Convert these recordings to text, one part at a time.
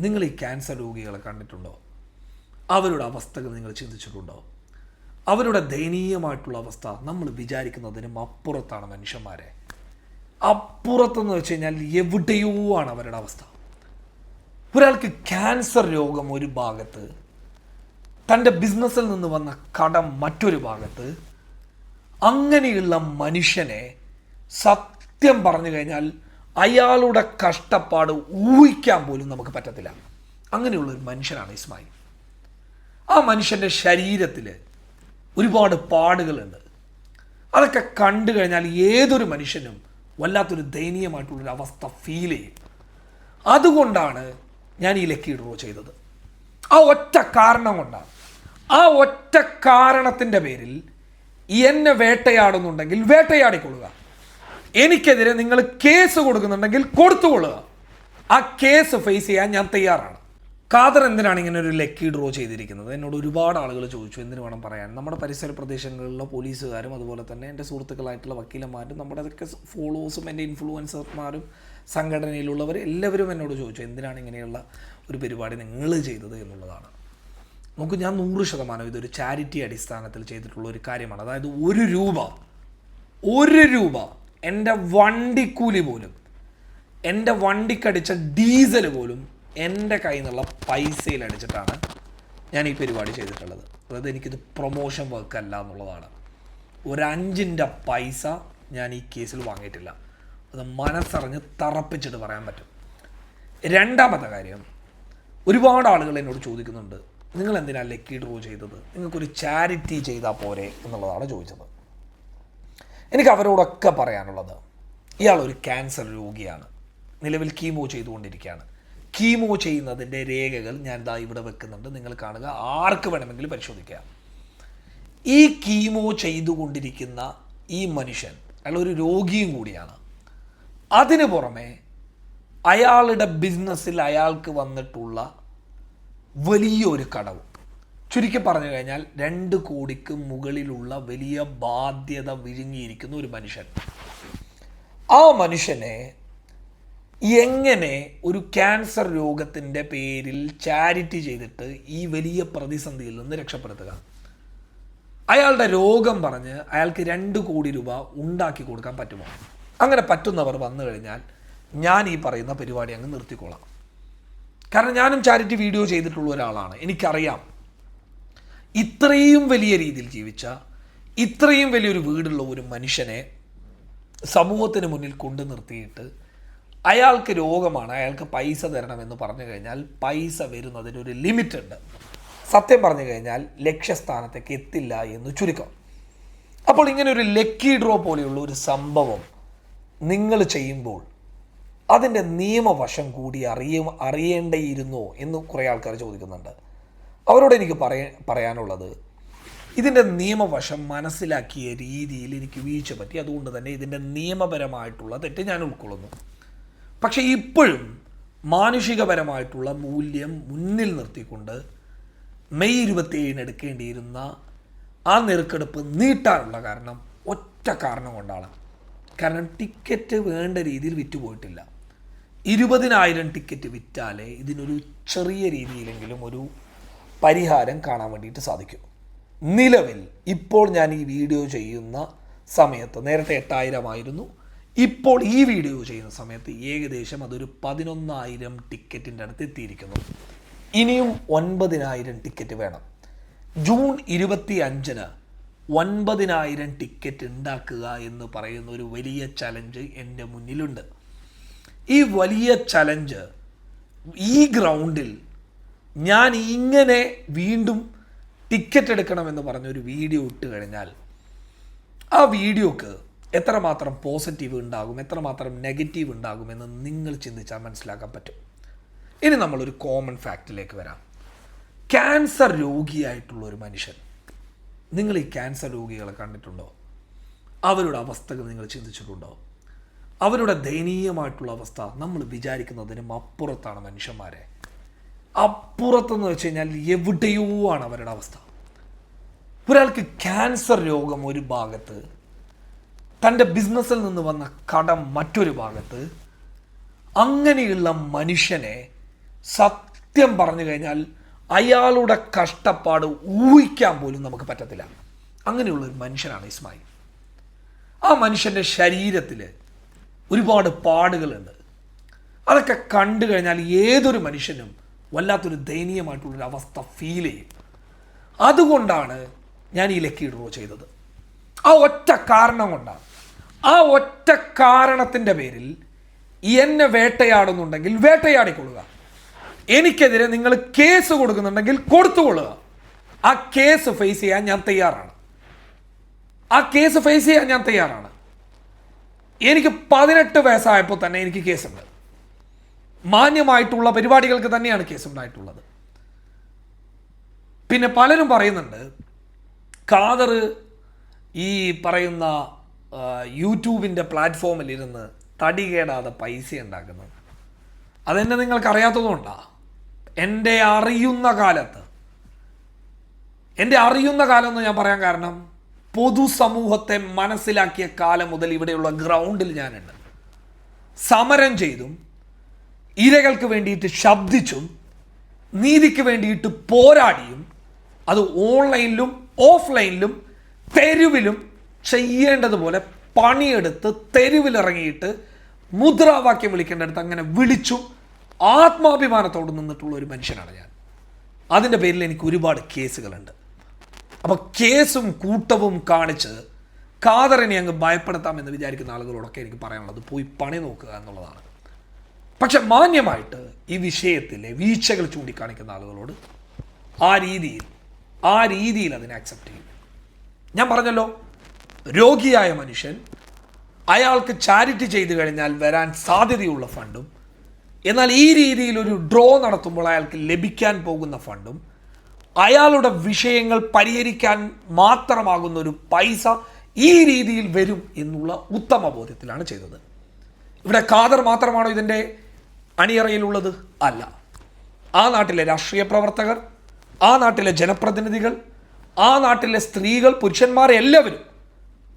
നിങ്ങൾ ഈ ക്യാൻസർ രോഗികളെ കണ്ടിട്ടുണ്ടോ? അവരുടെ അവസ്ഥകൾ നിങ്ങൾ ചിന്തിച്ചിട്ടുണ്ടോ? അവരുടെ ദയനീയമായിട്ടുള്ള അവസ്ഥ നമ്മൾ വിചാരിക്കുന്നതിനും അപ്പുറത്താണ് മനുഷ്യന്മാരെ. അപ്പുറത്തെന്ന് വെച്ച് കഴിഞ്ഞാൽ എവിടെയോ ആണ് അവരുടെ അവസ്ഥ. ഒരാൾക്ക് ക്യാൻസർ രോഗം ഒരു ഭാഗത്ത് തന്റെ ബിസിനസ്സിൽ നിന്ന് വന്ന കടം മറ്റൊരു ഭാഗത്ത് അങ്ങനെയുള്ള മനുഷ്യനെ സത്യം പറഞ്ഞു കഴിഞ്ഞാൽ അയാളുടെ കഷ്ടപ്പാട് ഊഹിക്കാൻ പോലും നമുക്ക് പറ്റത്തില്ല. അങ്ങനെയുള്ള ഒരു മനുഷ്യനാണ് ഇസ്മായിൽ. ആ മനുഷ്യന്റെ ശരീരത്തിൽ ഒരുപാട് പാടുകളുണ്ട്. അതൊക്കെ കണ്ടു കഴിഞ്ഞാൽ ഏതൊരു മനുഷ്യനും വല്ലാത്തൊരു ദയനീയമായിട്ടുള്ളൊരു അവസ്ഥ ഫീൽ ചെയ്യും. അതുകൊണ്ടാണ് ഞാൻ ഈ ലക്കി ഡ്രോ ചെയ്തത്. ആ ഒറ്റ കാരണം കൊണ്ടാണ്. ആ ഒറ്റ കാരണത്തിന്റെ പേരിൽ എന്നെ വേട്ടയാടുന്നുണ്ടെങ്കിൽ വേട്ടയാടിക്കൊള്ളുക. എനിക്കെതിരെ നിങ്ങൾ കേസ് കൊടുക്കുന്നുണ്ടെങ്കിൽ കൊടുത്തുകൊള്ളുക. ആ കേസ് ഫേസ് ചെയ്യാൻ ഞാൻ തയ്യാറാണ്. ഖാദർ എന്തിനാണ് ഇങ്ങനെ ഒരു ലക്കി ഡ്രോ ചെയ്തിരിക്കുന്നത്? എന്നോട് ഒരുപാട് ആളുകൾ ചോദിച്ചു എന്തിനു വേണം പറയാൻ? നമ്മുടെ പരിസര പ്രദേശങ്ങളിലെ പോലീസുകാരും അതുപോലെ തന്നെ എന്റെ സുഹൃത്തുക്കളായിട്ടുള്ള വക്കീലന്മാരും നമ്മുടെ അതൊക്കെ ഫോളോവേഴ്സും എന്റെ ഇൻഫ്ലുവൻസർമാരും സംഘടനയിലുള്ളവർ എല്ലാവരും എന്നോട് ചോദിച്ചു എന്തിനാണ് ഇങ്ങനെയുള്ള ഒരു പരിപാടി നിങ്ങൾ ചെയ്തത് എന്നുള്ളതാണ്. നമുക്ക് ഞാൻ നൂറ് ശതമാനം ഇതൊരു ചാരിറ്റി അടിസ്ഥാനത്തിൽ ചെയ്തിട്ടുള്ള ഒരു കാര്യമാണ്. അതായത് ഒരു രൂപ ഒരു രൂപ എന്റെ വണ്ടിക്കൂലി പോലും എന്റെ വണ്ടിക്കടിച്ച ഡീസൽ പോലും എന്റെ കയ്യിൽ നിന്നുള്ള പൈസയിൽ അടിച്ചിട്ടാണ് ഞാൻ ഈ പരിപാടി ചെയ്തിട്ടുള്ളത്. അതായത് എനിക്കിത് പ്രൊമോഷൻ വർക്ക് അല്ല എന്നുള്ളതാണ്. ഒരു അഞ്ചിന്റെ പൈസ ഞാൻ ഈ കേസിൽ വാങ്ങിയിട്ടില്ല. അത് മനസ്സറിഞ്ഞ് തറപ്പിച്ചിട്ട് പറയാൻ പറ്റും. രണ്ടാമത്തെ കാര്യം ഒരുപാട് ആളുകൾ എന്നോട് ചോദിക്കുന്നുണ്ട് നിങ്ങൾ എന്തിനാണ് ലക്കി ഡ്രോ ചെയ്തത്? നിങ്ങൾക്കൊരു ചാരിറ്റി ചെയ്താൽ പോരെ? എന്നുള്ളതാണ് ചോദിച്ചത്. എനിക്ക് അവരോടൊക്കെ പറയാനുള്ളത് ഇയാൾ ഒരു ക്യാൻസർ രോഗിയാണ്. നിലവിൽ കീമോ ചെയ്തുകൊണ്ടിരിക്കുകയാണ്. കീമോ ചെയ്യുന്നതിന്റെ രേഖകൾ ഞാൻ ദാ ഇവിടെ വെക്കുന്നുണ്ട്. നിങ്ങൾ കാണുക ആർക്ക് വേണമെങ്കിലും പരിശോധിക്കുക ഈ കീമോ ചെയ്തുകൊണ്ടിരിക്കുന്ന ഈ മനുഷ്യൻ അയാൾ ഒരു രോഗിയും കൂടിയാണ്. അതിനു പുറമെ അയാളുടെ ബിസിനസ്സിൽ അയാൾക്ക് വന്നിട്ടുള്ള വലിയൊരു കടവും. ചുരുക്കി പറഞ്ഞു കഴിഞ്ഞാൽ രണ്ട് കോടിക്ക് മുകളിലുള്ള വലിയ ബാധ്യത വിഴുങ്ങിയിരിക്കുന്ന ഒരു മനുഷ്യൻ. ആ മനുഷ്യനെ എങ്ങനെ ഒരു ക്യാൻസർ രോഗത്തിന്റെ പേരിൽ ചാരിറ്റി ചെയ്തിട്ട് ഈ വലിയ പ്രതിസന്ധിയിൽ നിന്ന് രക്ഷപ്പെടുത്തുക? അയാളുടെ രോഗം പറഞ്ഞ് അയാൾക്ക് രണ്ട് കോടി രൂപ ഉണ്ടാക്കി കൊടുക്കാൻ പറ്റുമോ? അങ്ങനെ പറ്റുന്നവർ വന്നു കഴിഞ്ഞാൽ ഞാൻ ഈ പറയുന്ന പരിപാടി അങ്ങ് നിർത്തിക്കോളാം. കാരണം ഞാനും ചാരിറ്റി വീഡിയോ ചെയ്തിട്ടുള്ള ഒരാളാണ്. എനിക്കറിയാം ഇത്രയും വലിയ രീതിയിൽ ജീവിച്ച ഇത്രയും വലിയൊരു വീടുള്ള ഒരു മനുഷ്യനെ സമൂഹത്തിന് മുന്നിൽ കൊണ്ടു നിർത്തിയിട്ട് അയാൾക്ക് രോഗമാണ് അയാൾക്ക് പൈസ തരണമെന്ന് പറഞ്ഞു കഴിഞ്ഞാൽ പൈസ വരുന്നതിനൊരു ലിമിറ്റ് ഉണ്ട്. സത്യം പറഞ്ഞു കഴിഞ്ഞാൽ ലക്ഷ്യസ്ഥാനത്തേക്ക് എത്തില്ല എന്ന് ചുരുക്കം. അപ്പോൾ ഇങ്ങനെ ഒരു ലക്കി ഡ്രോ പോലെയുള്ള ഒരു സംഭവം നിങ്ങൾ ചെയ്യുമ്പോൾ അതിന്റെ നിയമവശം കൂടി അറിയ അറിയേണ്ടിയിരുന്നോ എന്ന് കുറേ ആൾക്കാർ ചോദിക്കുന്നുണ്ട്. അവരോട് എനിക്ക് പറയ പറയാനുള്ളത് ഇതിന്റെ നിയമവശം മനസ്സിലാക്കിയ രീതിയിൽ എനിക്ക് വീഴ്ച പറ്റി. അതുകൊണ്ട് തന്നെ ഇതിന്റെ നിയമപരമായിട്ടുള്ള തെറ്റ് ഞാൻ ഉൾക്കൊള്ളുന്നു. പക്ഷേ ഇപ്പോഴും മാനുഷികപരമായിട്ടുള്ള മൂല്യം മുന്നിൽ നിർത്തിക്കൊണ്ട് മെയ് ഇരുപത്തിയേഴിന് എടുക്കേണ്ടിയിരുന്ന ആ നെറുക്കെടുപ്പ് നീട്ടാനുള്ള കാരണം ഒറ്റ കാരണം കൊണ്ടാണ്. കാരണം ടിക്കറ്റ് വേണ്ട രീതിയിൽ വിറ്റുപോയിട്ടില്ല ഇരുപതിനായിരം ടിക്കറ്റ് വിറ്റാലേ ഇതിനൊരു ചെറിയ രീതിയിലെങ്കിലും ഒരു പരിഹാരം കാണാൻ വേണ്ടിയിട്ട് സാധിക്കും. നിലവിൽ ഇപ്പോൾ ഞാൻ ഈ വീഡിയോ ചെയ്യുന്ന സമയത്ത് നേരത്തെ എട്ടായിരം ആയിരുന്നു. ഇപ്പോൾ ഈ വീഡിയോ ചെയ്യുന്ന സമയത്ത് ഏകദേശം അതൊരു പതിനൊന്നായിരം ടിക്കറ്റിന്റെ അടുത്ത് എത്തിയിരിക്കുന്നു. ഇനിയും ഒൻപതിനായിരം ടിക്കറ്റ് വേണം. ജൂൺ ഇരുപത്തി അഞ്ചിന് ഒൻപതിനായിരം ടിക്കറ്റ് ഉണ്ടാക്കുക എന്ന് പറയുന്ന ഒരു വലിയ ചലഞ്ച് എന്റെ മുന്നിലുണ്ട്. ഈ വലിയ ചലഞ്ച് ഈ ഗ്രൗണ്ടിൽ ഞാൻ ഇങ്ങനെ വീണ്ടും ടിക്കറ്റ് എടുക്കണമെന്ന് പറഞ്ഞൊരു വീഡിയോ ഇട്ട് കഴിഞ്ഞാൽ ആ വീഡിയോക്ക് എത്രമാത്രം പോസിറ്റീവ് ഉണ്ടാകും എത്രമാത്രം നെഗറ്റീവ് ഉണ്ടാകുമെന്ന് നിങ്ങൾ ചിന്തിച്ചാൽ മനസ്സിലാക്കാൻ പറ്റും. ഇനി നമ്മളൊരു കോമൺ ഫാക്റ്റിലേക്ക് വരാം. ക്യാൻസർ രോഗിയായിട്ടുള്ള ഒരു മനുഷ്യൻ. നിങ്ങൾ ഈ ക്യാൻസർ രോഗികളെ കണ്ടിട്ടുണ്ടോ? അവരുടെ അവസ്ഥകൾ നിങ്ങൾ ചിന്തിച്ചിട്ടുണ്ടോ? അവരുടെ ദയനീയമായിട്ടുള്ള അവസ്ഥ നമ്മൾ വിചാരിക്കുന്നതിനും അപ്പുറത്താണ് മനുഷ്യന്മാരെ. അപ്പുറത്തെന്ന് വെച്ച് കഴിഞ്ഞാൽ എവിടെയോ ആണ് അവരുടെ അവസ്ഥ. ഒരാൾക്ക് ക്യാൻസർ രോഗം ഒരു ഭാഗത്ത് തന്റെ ബിസിനസ്സിൽ നിന്ന് വന്ന കടം മറ്റൊരു ഭാഗത്ത് അങ്ങനെയുള്ള മനുഷ്യനെ സത്യം പറഞ്ഞു കഴിഞ്ഞാൽ അയാളുടെ കഷ്ടപ്പാട് ഊഹിക്കാൻ പോലും നമുക്ക് പറ്റത്തില്ല. അങ്ങനെയുള്ള ഒരു മനുഷ്യനാണ് ഇസ്മായിൽ. ആ മനുഷ്യന്റെ ശരീരത്തിൽ ഒരുപാട് പാടുകളുണ്ട്. അതൊക്കെ കണ്ടു കഴിഞ്ഞാൽ ഏതൊരു മനുഷ്യനും വല്ലാത്തൊരു ദയനീയമായിട്ടുള്ളൊരു അവസ്ഥ ഫീൽ ചെയ്യും. അതുകൊണ്ടാണ് ഞാൻ ഈ ലക്കി ഡ്രോ ചെയ്തത്. ആ ഒറ്റ കാരണം കൊണ്ടാണ്. ആ ഒറ്റ കാരണത്തിന്റെ പേരിൽ എന്നെ വേട്ടയാടുന്നുണ്ടെങ്കിൽ വേട്ടയാടിക്കൊള്ളുക. എനിക്കെതിരെ നിങ്ങൾ കേസ് കൊടുക്കുന്നുണ്ടെങ്കിൽ കൊടുത്തുകൊള്ളുക. ആ കേസ് ഫേസ് ചെയ്യാൻ ഞാൻ തയ്യാറാണ്. ആ കേസ് ഫേസ് ചെയ്യാൻ ഞാൻ തയ്യാറാണ്. എനിക്ക് പതിനെട്ട് വയസ്സായപ്പോൾ തന്നെ എനിക്ക് കേസുണ്ട്. മാന്യമായിട്ടുള്ള പരിപാടികൾക്ക് തന്നെയാണ് കേസ് ഉണ്ടായിട്ടുള്ളത്. പിന്നെ പലരും പറയുന്നുണ്ട് ഖാദർ ഈ പറയുന്ന യൂട്യൂബിന്റെ പ്ലാറ്റ്ഫോമിൽ ഇരുന്ന് തടി കേടാതെ പൈസ ഉണ്ടാക്കുന്നത് അതെന്നെ നിങ്ങൾക്കറിയാത്തതുകൊണ്ടാണ് എന്റെ അറിയുന്ന കാലത്ത് എന്റെ അറിയുന്ന കാലം എന്ന് ഞാൻ പറയാൻ കാരണം പൊതുസമൂഹത്തെ മനസ്സിലാക്കിയ കാലം മുതൽ ഇവിടെയുള്ള ഗ്രൗണ്ടിൽ ഞാനുണ്ട്. സമരം ചെയ്തും ഇരകൾക്ക് വേണ്ടിയിട്ട് ശബ്ദിച്ചും നീതിക്ക് വേണ്ടിയിട്ട് പോരാടിയും അത് ഓൺലൈനിലും ഓഫ്ലൈനിലും തെരുവിലും ചെയ്യേണ്ടതുപോലെ പണിയെടുത്ത് തെരുവിലിറങ്ങിയിട്ട് മുദ്രാവാക്യം വിളിക്കേണ്ടടുത്ത് അങ്ങനെ വിളിച്ചും ആത്മാഭിമാനത്തോട് നിന്നിട്ടുള്ള ഒരു മനുഷ്യനാണ് ഞാൻ. അതിന്റെ പേരിൽ എനിക്ക് ഒരുപാട് കേസുകളുണ്ട്. അപ്പോൾ കേസും കൂട്ടവും കാണിച്ച് കാതറിനെ അങ്ങ് ഭയപ്പെടുത്താമെന്ന് വിചാരിക്കുന്ന ആളുകളോടൊക്കെ എനിക്ക് പറയാനുള്ളത് പോയി പണി നോക്കുക എന്നുള്ളതാണ്. പക്ഷെ മാന്യമായിട്ട് ഈ വിഷയത്തിലെ വീഴ്ചകൾ ചൂണ്ടിക്കാണിക്കുന്ന ആളുകളോട് ആ രീതിയിൽ ആ രീതിയിൽ അതിനെ അക്സെപ്റ്റ് ചെയ്യും. ഞാൻ പറഞ്ഞല്ലോ രോഗിയായ മനുഷ്യൻ അയാൾക്ക് ചാരിറ്റി ചെയ്തു കഴിഞ്ഞാൽ വരാൻ സാധ്യതയുള്ള ഫണ്ടും എന്നാൽ ഈ രീതിയിൽ ഒരു ഡ്രോ നടത്തുമ്പോൾ അയാൾക്ക് ലഭിക്കാൻ പോകുന്ന ഫണ്ടും അയാളുടെ വിഷയങ്ങൾ പരിഹരിക്കാൻ മാത്രമാകുന്ന ഒരു പൈസ ഈ രീതിയിൽ വരും എന്നുള്ള ഉത്തമ ബോധ്യത്തിലാണ് ചെയ്തത്. ഇവിടെ ഖാദർ മാത്രമാണോ ഇതിന്റെ അണിയറയിലുള്ളത്? അല്ല. ആ നാട്ടിലെ രാഷ്ട്രീയ പ്രവർത്തകർ ആ നാട്ടിലെ ജനപ്രതിനിധികൾ ആ നാട്ടിലെ സ്ത്രീകൾ പുരുഷന്മാർ എല്ലാവരും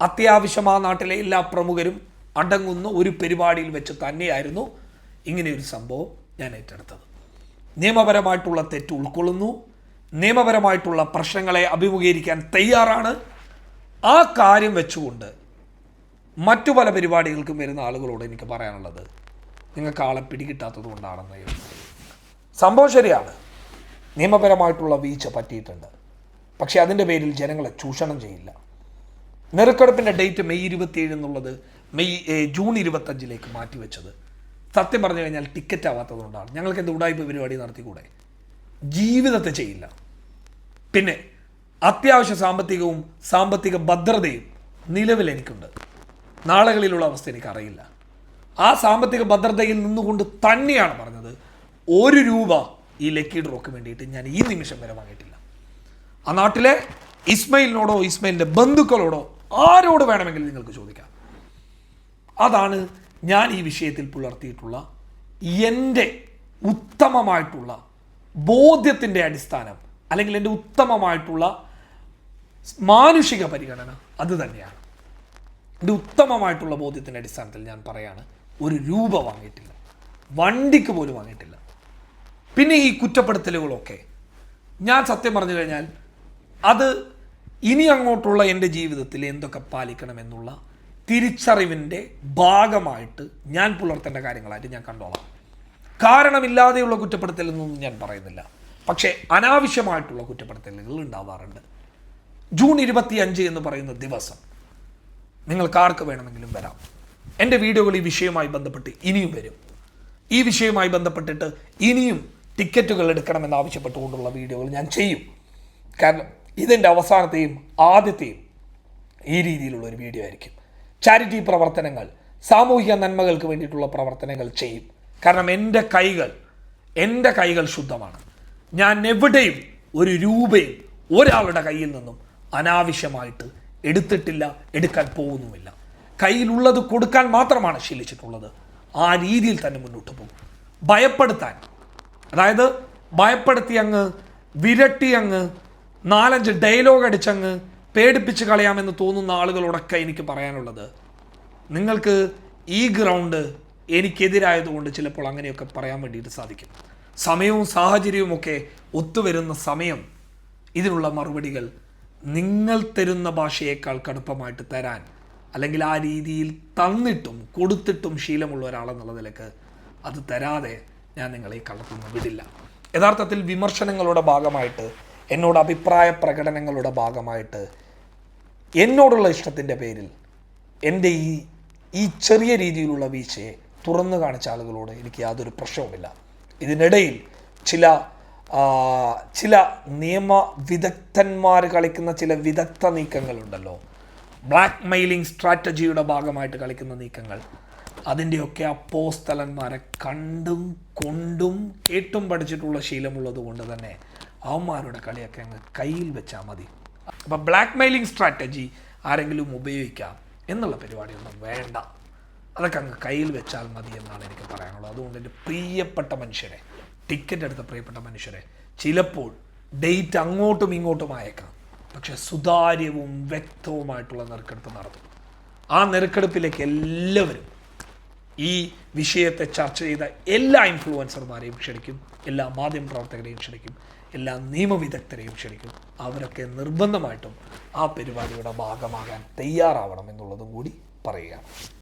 അത്യാവശ്യം ആ നാട്ടിലെ എല്ലാ പ്രമുഖരും അടങ്ങുന്ന ഒരു പരിപാടിയിൽ വെച്ച് തന്നെയായിരുന്നു ഇങ്ങനെയൊരു സംഭവം ഞാൻ ഏറ്റെടുത്തത്. നിയമപരമായിട്ടുള്ള തെറ്റ് ഉൾക്കൊള്ളുന്നു. നിയമപരമായിട്ടുള്ള പ്രശ്നങ്ങളെ അഭിമുഖീകരിക്കാൻ തയ്യാറാണ്. ആ കാര്യം വെച്ചുകൊണ്ട് മറ്റു പല പരിപാടികൾക്കും വരുന്ന ആളുകളോട് എനിക്ക് പറയാനുള്ളത് നിങ്ങൾക്ക് ആളെ പിടികിട്ടാത്തത് കൊണ്ടാണെന്ന് സംഭവം ശരിയാണ്. നിയമപരമായിട്ടുള്ള വീഴ്ച പറ്റിയിട്ടുണ്ട്. പക്ഷെ അതിന്റെ പേരിൽ ജനങ്ങളെ ചൂഷണം ചെയ്യില്ല. നെറുക്കെടുപ്പിന്റെ ഡേറ്റ് മെയ് ഇരുപത്തിയേഴ് എന്നുള്ളത് മെയ് ജൂൺ ഇരുപത്തഞ്ചിലേക്ക് മാറ്റിവെച്ചത്. സത്യം പറഞ്ഞു കഴിഞ്ഞാൽ ടിക്കറ്റ് ആവാത്തതുകൊണ്ടാണ് ഞങ്ങൾക്ക് എന്ത് ഉടായ്പ പരിപാടി നടത്തിക്കൂടെ? ജീവിതത്തെ ചെയ്യില്ല. പിന്നെ അത്യാവശ്യ സാമ്പത്തികവും സാമ്പത്തിക ഭദ്രതയും നിലവിൽ എനിക്കുണ്ട് നാളുകളിലുള്ള അവസ്ഥ എനിക്കറിയില്ല. ആ സാമ്പത്തിക ഭദ്രതയിൽ നിന്നുകൊണ്ട് തന്നെയാണ് പറഞ്ഞത്. ഒരു രൂപ ഈ ലക്കി ഡ്രോക്ക് വേണ്ടിയിട്ട് ഞാൻ ഈ നിമിഷം വരെ വാങ്ങിയിട്ടില്ല. ആ നാട്ടിലെ ഇസ്മയിലിനോടോ ഇസ്മയിലിന്റെ ബന്ധുക്കളോടോ ആരോട് വേണമെങ്കിലും നിങ്ങൾക്ക് ചോദിക്കാം. അതാണ് ഞാൻ ഈ വിഷയത്തിൽ പുലർത്തിയിട്ടുള്ള എന്റെ ഉത്തമമായിട്ടുള്ള ബോധ്യത്തിന്റെ അടിസ്ഥാനം അല്ലെങ്കിൽ എന്റെ ഉത്തമമായിട്ടുള്ള മാനുഷിക പരിഗണന അത് തന്നെയാണ്. എന്റെ ഉത്തമമായിട്ടുള്ള ബോധ്യത്തിന്റെ അടിസ്ഥാനത്തിൽ ഞാൻ പറയാണ്. ഒരു രൂപ വാങ്ങിയിട്ടില്ല. വണ്ടിക്ക് പോലും വാങ്ങിയിട്ടില്ല. പിന്നെ ഈ കുറ്റപ്പെടുത്തലുകളൊക്കെ. ഞാൻ സത്യം പറഞ്ഞു കഴിഞ്ഞാൽ അത് ഇനി അങ്ങോട്ടുള്ള എന്റെ ജീവിതത്തിൽ എന്തൊക്കെ പാലിക്കണം എന്നുള്ള തിരിച്ചറിവിന്റെ ഭാഗമായിട്ട് ഞാൻ പുലർത്തേണ്ട കാര്യങ്ങളായിട്ട് ഞാൻ കണ്ടോളാം. കാരണമില്ലാതെയുള്ള കുറ്റപ്പെടുത്തലെന്നൊന്നും ഞാൻ പറയുന്നില്ല. പക്ഷേ അനാവശ്യമായിട്ടുള്ള കുറ്റപ്പെടുത്തലുകൾ ഉണ്ടാവാറുണ്ട്. ജൂൺ ഇരുപത്തി അഞ്ച് എന്ന് പറയുന്ന ദിവസം നിങ്ങൾക്ക് ആർക്ക് വേണമെങ്കിലും വരാം. എന്റെ വീഡിയോകൾ ഈ വിഷയവുമായി ബന്ധപ്പെട്ട് ഇനിയും വരും. ഈ വിഷയവുമായി ബന്ധപ്പെട്ടിട്ട് ഇനിയും ടിക്കറ്റുകൾ എടുക്കണമെന്ന് ആവശ്യപ്പെട്ടുകൊണ്ടുള്ള വീഡിയോകൾ ഞാൻ ചെയ്യും. കാരണം ഇതിന്റെ അവസാനത്തെയും ആദ്യത്തെയും ഈ രീതിയിലുള്ള ഒരു വീഡിയോ ആയിരിക്കും. ചാരിറ്റി പ്രവർത്തനങ്ങൾ സാമൂഹിക നന്മകൾക്ക് വേണ്ടിയിട്ടുള്ള പ്രവർത്തനങ്ങൾ ചെയ്യും. കാരണം എന്റെ കൈകൾ എന്റെ കൈകൾ ശുദ്ധമാണ്. ഞാൻ എവിടെയും ഒരു രൂപയും ഒരാളുടെ കയ്യിൽ നിന്നും അനാവശ്യമായിട്ട് എടുത്തിട്ടില്ല എടുക്കാൻ പോകുന്നുമില്ല. കയ്യിലുള്ളത് കൊടുക്കാൻ മാത്രമാണ് ശീലിച്ചിട്ടുള്ളത്. ആ രീതിയിൽ തന്നെ മുന്നോട്ട് പോകും. ഭയപ്പെടുത്താൻ. അതായത് ഭയപ്പെടുത്തി അങ്ങ് വിരട്ടി അങ്ങ് നാലഞ്ച് ഡയലോഗ് അടിച്ചങ്ങ് പേടിപ്പിച്ച് കളയാമെന്ന് തോന്നുന്ന ആളുകളോടൊക്കെ എനിക്ക് പറയാനുള്ളത്. നിങ്ങൾക്ക് ഈ ഗ്രൗണ്ട് എനിക്കെതിരായതുകൊണ്ട് ചിലപ്പോൾ അങ്ങനെയൊക്കെ പറയാൻ വേണ്ടിയിട്ട് സാധിക്കും. സമയവും സാഹചര്യവും ഒക്കെ ഒത്തുവരുന്ന സമയം ഇതിനുള്ള മറുപടികൾ നിങ്ങൾ തരുന്ന ഭാഷയേക്കാൾ കടുപ്പമായിട്ട് തരാൻ അല്ലെങ്കിൽ ആ രീതിയിൽ തന്നിട്ടും കൊടുത്തിട്ടും ശീലമുള്ള ഒരാളെന്നുള്ള നിലയ്ക്ക് അത് തരാതെ ഞാൻ നിങ്ങളെ ഈ കള്ളത്തുനിന്ന് വിടില്ല. യഥാർത്ഥത്തിൽ വിമർശനങ്ങളുടെ ഭാഗമായിട്ട് എന്നോട് അഭിപ്രായ പ്രകടനങ്ങളുടെ ഭാഗമായിട്ട് എന്നോടുള്ള ഇഷ്ടത്തിന്റെ പേരിൽ എന്റെ ഈ ഈ ചെറിയ രീതിയിലുള്ള വീഴ്ചയെ തുറന്നു കാണിച്ച ആളുകളോട് എനിക്ക് യാതൊരു പ്രശ്നവുമില്ല. ഇതിനിടയിൽ ചില ചില നിയമ വിദഗ്ധന്മാർ കളിക്കുന്ന ചില വിദഗ്ധ നീക്കങ്ങളുണ്ടല്ലോ. ബ്ലാക്ക് മെയിലിംഗ് സ്ട്രാറ്റജിയുടെ ഭാഗമായിട്ട് കളിക്കുന്ന നീക്കങ്ങൾ. അതിന്റെയൊക്കെ അപ്പോസ്തലന്മാരെ കണ്ടും കൊണ്ടും കേട്ടും പഠിച്ചിട്ടുള്ള ശീലമുള്ളത് കൊണ്ട് തന്നെ അവന്മാരുടെ കളിയൊക്കെ അങ്ങ് കയ്യിൽ വെച്ചാൽ മതി. അപ്പം ബ്ലാക്ക് മെയിലിംഗ് സ്ട്രാറ്റജി ആരെങ്കിലും ഉപയോഗിക്കാം എന്നുള്ള പരിപാടിയൊന്നും വേണ്ട. അതൊക്കെ അങ്ങ് കയ്യിൽ വെച്ചാൽ മതി എന്നാണ് എനിക്ക് പറയാനുള്ളത്. അതുകൊണ്ട് എന്റെ പ്രിയപ്പെട്ട മനുഷ്യരെ ടിക്കറ്റ് എടുത്ത പ്രിയപ്പെട്ട മനുഷ്യരെ ചിലപ്പോൾ ഡേറ്റ് അങ്ങോട്ടും ഇങ്ങോട്ടും അയക്കാം. പക്ഷെ സുതാര്യവും വ്യക്തവുമായിട്ടുള്ള നെറുക്കെടുപ്പ് നടത്തും. ആ നെറുക്കെടുപ്പിലേക്ക് എല്ലാവരും ഈ വിഷയത്തെ ചർച്ച ചെയ്ത എല്ലാ ഇൻഫ്ലുവൻസർമാരെയും ക്ഷണിക്കും എല്ലാ മാധ്യമ പ്രവർത്തകരെയും ക്ഷണിക്കും എല്ലാ നിയമവിദഗ്ധരെയും ക്ഷണിക്കും. അവരൊക്കെ നിർബന്ധമായിട്ടും ആ പരിപാടിയുടെ ഭാഗമാകാൻ തയ്യാറാവണം എന്നുള്ളതും കൂടി പറയുകയാണ്.